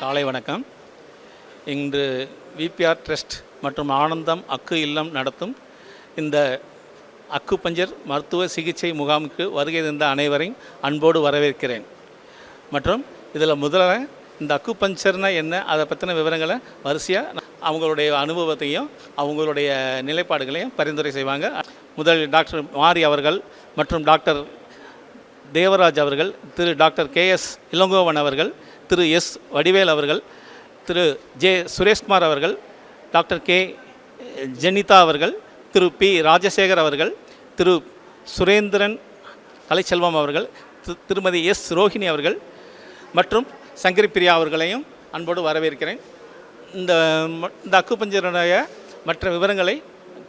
காலை வணக்கம். இன்று விபிஆர் ட்ரஸ்ட் மற்றும் ஆனந்தம் அக்கு இல்லம் நடத்தும் இந்த அக்கு பஞ்சர் மருத்துவ சிகிச்சை முகாமுக்கு வருகை தந்த அனைவரையும் அன்போடு வரவேற்கிறேன். மற்றும் இதில் முதல்ல இந்த அக்கு பஞ்சர்னா என்ன அதை பற்றின விவரங்களை வரிசையாக அவங்களுடைய அனுபவத்தையும் அவங்களுடைய நிலைப்பாடுகளையும் பரிந்துரை செய்வாங்க. முதலில் டாக்டர் மாரி அவர்கள் மற்றும் டாக்டர் தேவராஜ் அவர்கள் Thiru doctor K S Elangovan அவர்கள் திரு எஸ் வடிவேல் அவர்கள் திரு ஜே சுரேஷ்குமார் அவர்கள் டாக்டர் கே ஜெனிதா அவர்கள் திரு பி ராஜசேகர் அவர்கள் திரு சுரேந்திரன் கலைச்செல்வம் அவர்கள் திருமதி எஸ் ரோஹிணி அவர்கள் மற்றும் சங்கரி பிரியா அவர்களையும் அன்போடு வரவேற்கிறேன். இந்த இந்த அக்குப்பஞ்சருடைய மற்ற விவரங்களை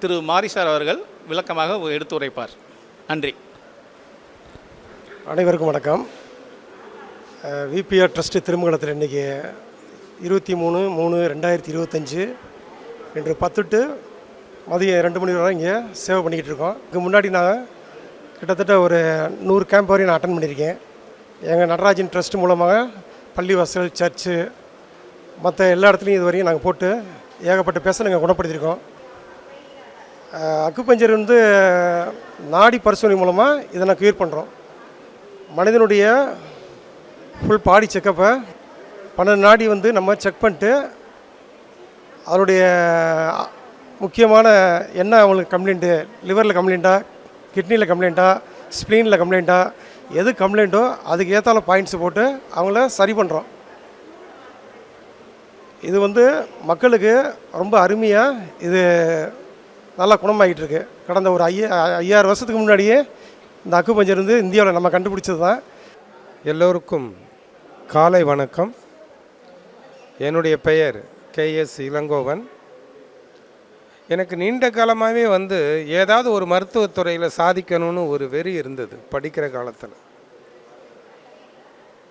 திரு மாரிசார் அவர்கள் விளக்கமாக எடுத்துரைப்பார். நன்றி. அனைவருக்கும் வணக்கம். விபிஆர் ட்ரஸ்ட்டு திருமங்கலத்தில் இன்றைக்கி இருபத்தி மூணு மூணு ரெண்டாயிரத்தி இருபத்தஞ்சி இன்று பத்து டு மதியம் ரெண்டு மணி வரை இங்கே சேவை பண்ணிக்கிட்டு இருக்கோம். இதுக்கு முன்னாடி நான் கிட்டத்தட்ட ஒரு நூறு கேம்ப் வரையும் நான் அட்டன் பண்ணியிருக்கேன். எங்கள் நடராஜன் ட்ரஸ்ட் மூலமாக பள்ளிவாசல் சர்ச்சு மற்ற எல்லா இடத்துலையும் இது வரையும் நாங்கள் போட்டு ஏகப்பட்ட பேச நாங்கள் குணப்படுத்தியிருக்கோம். அக்குப்பஞ்சர் வந்து நாடி பரிசோதனை மூலமாக இதை நான் கியூர் பண்ணுறோம் மனிதனுடைய ஃபுல் பாடி செக்கப்பை பன்னெண்டு நாடி வந்து நம்ம செக் பண்ணிட்டு அதனுடைய முக்கியமான என்ன அவங்களுக்கு கம்ப்ளைண்ட்டு லிவரில் கம்ப்ளைண்ட்டா கிட்னியில் கம்ப்ளைண்ட்டா ஸ்ப்ளீனில் கம்ப்ளைண்ட்டா எது கம்ப்ளைண்ட்டோ அதுக்கு ஏற்றால பாயிண்ட்ஸ் போட்டு அவங்கள சரி பண்ணுறோம் இது வந்து மக்களுக்கு ரொம்ப அருமையாக இது நல்லா குணமாகிட்டு இருக்கு. கடந்த ஒரு ஐயா ஐயாயிரம் வருஷத்துக்கு முன்னாடியே இந்த அக்குபஞ்சர் வந்து இந்தியாவில் நம்ம கண்டுபிடிச்சது தான் எல்லோருக்கும் காலை வணக்கம். என்னுடைய பெயர் கேஎஸ் இளங்கோவன். எனக்கு நீண்ட காலமாகவே வந்து ஏதாவது ஒரு மருத்துவத்துறையில் சாதிக்கணும்னு ஒரு வெறி இருந்தது படிக்கிற காலத்தில்.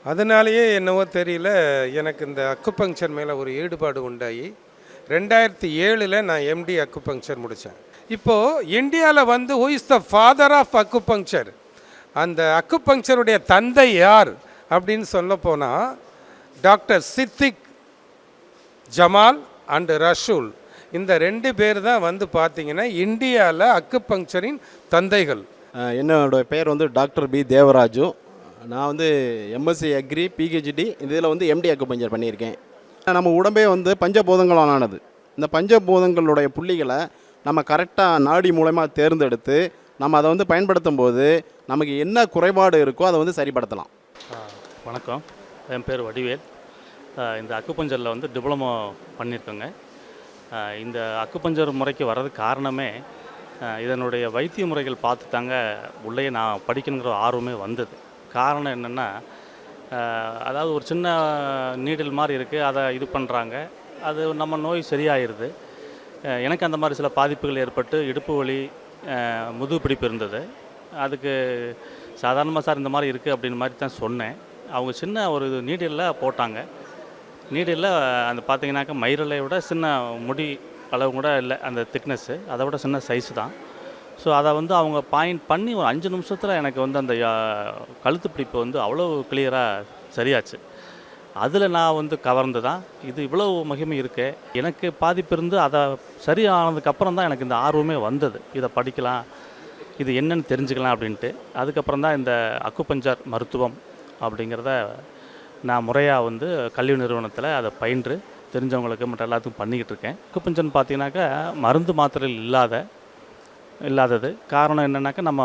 அதனாலேயே என்னவோ தெரியல எனக்கு இந்த அக்குபங்க்சர் மேலே ஒரு ஈடுபாடு உண்டாகி ரெண்டாயிரத்தி ஏழில் நான் எம்டி அக்குபங்க்சர் முடித்தேன் இப்போது இந்தியாவில் வந்து who is the father of acupuncture? அந்த அக்குபங்க்சருடைய தந்தை யார்? அப்படின்னு சொல்ல போனால் டாக்டர் சித்திக் ஜமால் அண்டு ரஷூல் இந்த ரெண்டு பேர் தான் வந்து பார்த்தீங்கன்னா இந்தியாவில் அக்குபங்க்சரின் தந்தைகள். என்னோட பெயர் வந்து டாக்டர் பி. தேவராஜு. நான் வந்து எம்எஸ்சி அக்ரி பிஹெச்டி இதில் வந்து எம்டி அக்குபஞ்சர் பண்ணியிருக்கேன். நம்ம உடம்பே வந்து பஞ்சபூதங்களானது. இந்த பஞ்சபூதங்களுடைய புள்ளிகளை நம்ம கரெக்டாக நாடி மூலயமா தேர்ந்தெடுத்து நம்ம அதை வந்து பயன்படுத்தும் போது நமக்கு என்ன குறைபாடு இருக்கோ அதை வந்து சரிப்படுத்தலாம். வணக்கம். என் பேர் வடிவேல். இந்த அக்குப்பஞ்சரில் வந்து டிப்ளமோ பண்ணியிருக்கோங்க. இந்த அக்குப்பஞ்சர் முறைக்கு வர்றதுக்கு காரணமே இதனுடைய வைத்திய முறைகள் பார்த்து தாங்க உள்ளே நான் படிக்கணுங்கிற ஆர்வமே வந்தது. காரணம் என்னென்னா அதாவது ஒரு சின்ன நீடில் மாதிரி இருக்குது அதை இது பண்ணுறாங்க அது நம்ம நோய் சரியாயிருது. எனக்கு அந்த மாதிரி சில பாதிப்புகள் ஏற்பட்டு இடுப்பு வலி முதுகு பிடிப்பு இருந்தது. அதுக்கு சாதாரணமாக சார் இந்த மாதிரி இருக்குது அப்படின்னு மாதிரி தான் சொன்னேன். அவங்க சின்ன ஒரு நீடிலில் போட்டாங்க. நீடிலில் அந்த பார்த்தீங்கன்னாக்கா மயிரலை விட சின்ன முடி அளவு கூட இல்லை அந்த திக்னஸ்ஸு அதை விட சின்ன சைஸ் தான். ஸோ அதை வந்து அவங்க பாயிண்ட் பண்ணி ஒரு அஞ்சு நிமிஷத்தில் எனக்கு வந்து அந்த கழுத்து பிடிப்பு வந்து அவ்வளோ கிளியராக சரியாச்சு. அதில் நான் வந்து கவர்ந்து தான். இது இவ்வளோ மகிமை இருக்கு. எனக்கு பாதிப்பு இருந்து அதை சரியானதுக்கப்புறம் தான் எனக்கு இந்த ஆர்வமே வந்தது. இதை படிக்கலாம் இது என்னன்னு தெரிஞ்சுக்கலாம் அப்படின்ட்டு. அதுக்கப்புறம் தான் இந்த அக்குபஞ்சர் மருத்துவம் அப்படிங்கிறத நான் முறையாக வந்து கல்வி நிறுவனத்தில் அதை பயின்று தெரிஞ்சவங்களுக்கு மற்ற எல்லாத்துக்கும் பண்ணிக்கிட்டு இருக்கேன். குப்பஞ்சன் பார்த்தீங்கன்னாக்கா மருந்து மாத்திரைகள் இல்லாத இல்லாதது. காரணம் என்னென்னாக்கா நம்ம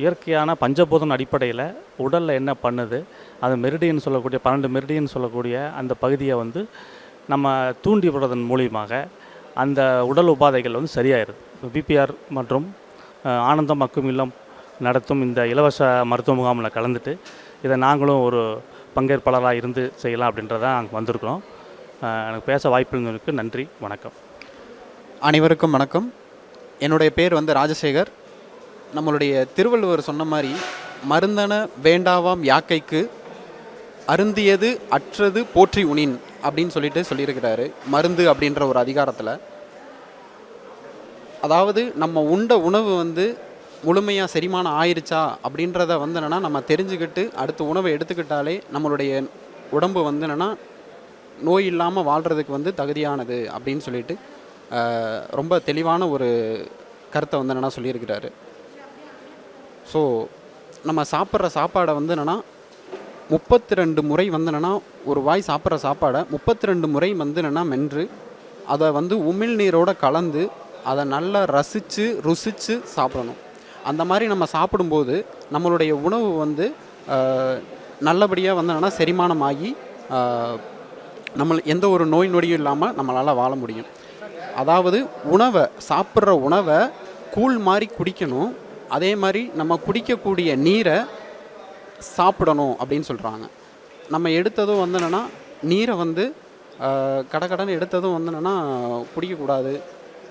இயற்கையான பஞ்சபூதம் அடிப்படையில் உடலில் என்ன பண்ணுது அது மெரிடியன் சொல்லக்கூடிய பன்னெண்டு மெரிடியன் சொல்லக்கூடிய அந்த பகுதியை வந்து நம்ம தூண்டி விடுறதன் மூலியமாக அந்த உடல் உபாதைகள் வந்து சரியாயிருது. இப்போ பிபிஆர் மற்றும் ஆனந்தம் மக்கும் இல்லம் நடத்தும் இந்த இலவச மருத்துவ முகாமில் கலந்துட்டு இதை நாங்களும் ஒரு பங்கேற்பாளராக இருந்து செய்யலாம் அப்படின்றதான் நாங்கள் வந்திருக்கிறோம். எனக்கு பேச வாய்ப்பு இருந்ததுக்கு நன்றி வணக்கம். அனைவருக்கும் வணக்கம். என்னுடைய பேர் வந்து ராஜசேகர். நம்மளுடைய திருவள்ளுவர் சொன்ன மாதிரி மருந்தன வேண்டாவாம் யாக்கைக்கு அருந்தியது அற்றது போற்றி உணின் அப்படின்னு சொல்லிட்டு சொல்லியிருக்கிறாரு. மருந்து அப்படின்ற ஒரு அதிகாரத்தில். அதாவது நம்ம உண்ட உணவு வந்து முழுமையாக செரிமானம் ஆயிருச்சா அப்படின்றத வந்து என்னென்னா நம்ம தெரிஞ்சுக்கிட்டு அடுத்த உணவை எடுத்துக்கிட்டாலே நம்மளுடைய உடம்பு வந்து என்னென்னா நோய் இல்லாமல் வாழ்கிறதுக்கு வந்து தகுதியானது அப்படின்னு சொல்லிட்டு ரொம்ப தெளிவான ஒரு கருத்தை வந்து என்னென்னா சொல்லியிருக்கிறாரு. ஸோ நம்ம சாப்பிட்ற சாப்பாடை வந்து என்னென்னா முப்பத்தி ரெண்டு முறை வந்து என்னென்னா ஒரு வாய் சாப்பிட்ற சாப்பாடை முப்பத்தி ரெண்டு முறை வந்து என்னென்னா மென்று அதை வந்து உமிழ்நீரோடு கலந்து அதை நல்லா ரசித்து ருசித்து சாப்பிடணும். அந்த மாதிரி நம்ம சாப்பிடும்போது நம்மளுடைய உணவு வந்து நல்லபடியாக வந்து என்னென்னா செரிமானமாகி நம்ம எந்த ஒரு நோய் நொடியும் இல்லாமல் நம்மளால் வாழ முடியும். அதாவது உணவை சாப்பிட்ற உணவை கூழ் மாதிரி குடிக்கணும். அதே மாதிரி நம்ம குடிக்கக்கூடிய நீரை சாப்பிடணும் அப்படின்னு சொல்கிறாங்க நம்ம எடுத்ததும் வந்து என்னென்னா நீரை வந்து ஆஹ், கடகடன்னு எடுத்ததும் வந்து என்னென்னா குடிக்கக்கூடாது.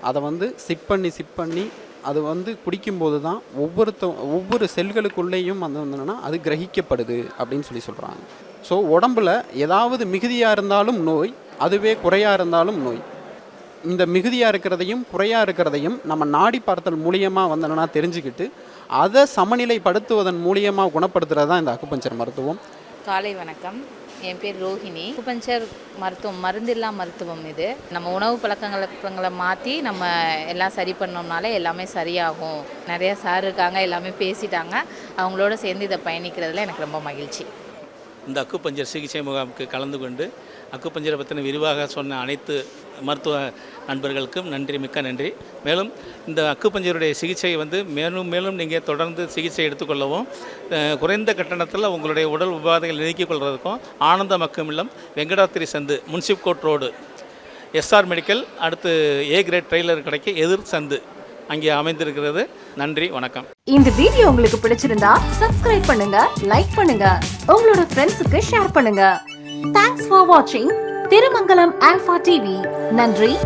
அதை வந்து சிப் பண்ணி சிப் பண்ணி அது வந்து குடிக்கும்போது தான் ஒவ்வொருத்த ஒவ்வொரு செல்களுக்குள்ளேயும் வந்து வந்து என்னென்னா அது கிரகிக்கப்படுது அப்படின்னு சொல்லி சொல்கிறாங்க ஸோ உடம்புல ஏதாவது மிகுதியாக இருந்தாலும் நோய் அதுவே குறையாக இருந்தாலும் நோய். இந்த மிகுதியாக இருக்கிறதையும் குறையாக இருக்கிறதையும் நம்ம நாடி பார்த்தல் மூலியமாக வந்து என்னென்னா தெரிஞ்சுக்கிட்டு அதை சமநிலைப்படுத்துவதன் மூலியமாக குணப்படுத்துகிறது தான் இந்த அக்குபஞ்சர் மருத்துவம். காலை வணக்கம். என் பேர் ரோஹிணி. குபஞ்சர் மருத்துவம் மருந்தில்லா மருத்துவம் இது. நம்ம உணவு பழக்கங்களை மாற்றி நம்ம எல்லாம் சரி பண்ணோம்னாலே எல்லாமே சரியாகும். நிறையா சார் இருக்காங்க எல்லாமே பேசிட்டாங்க. அவங்களோட சேர்ந்து இதை பயணிக்கிறதுல எனக்கு ரொம்ப மகிழ்ச்சி. இந்த அக்குப்பஞ்சர் சிகிச்சை முகாமுக்கு கலந்து கொண்டு அக்குப்பஞ்சரை பற்றின விரிவாக சொன்ன அனைத்து மருத்துவ நண்பர்களுக்கும் நன்றி மிக்க நன்றி. மேலும் இந்த அக்குப்பஞ்சருடைய சிகிச்சையை வந்து மேலும் மேலும் நீங்கள் தொடர்ந்து சிகிச்சை எடுத்துக்கொள்ளவும் குறைந்த கட்டணத்தில் உங்களுடைய உடல் உபாதைகள் நீக்கிக் கொள்வதற்கும் ஆனந்த மக்கும் இல்லம் வெங்கடாத்திரி சந்து Munsif court road SR medical அடுத்து ஏ கிரேட் ட்ரெய்லர் கடைக்கு எதிர் சந்து. அங்கே அமைந்திருக்கிறது. நன்றி வணக்கம். இந்த வீடியோ உங்களுக்கு பிடிச்சிருந்தா சப்ஸ்கிரைப் பண்ணுங்க லைக் பண்ணுங்க உங்களோட ஃப்ரெண்ட்ஸுக்கு ஷேர் பண்ணுங்க. தேங்க்ஸ் ஃபார் வாட்சிங் திருமங்கலம் ஆல்பா டிவி நன்றி.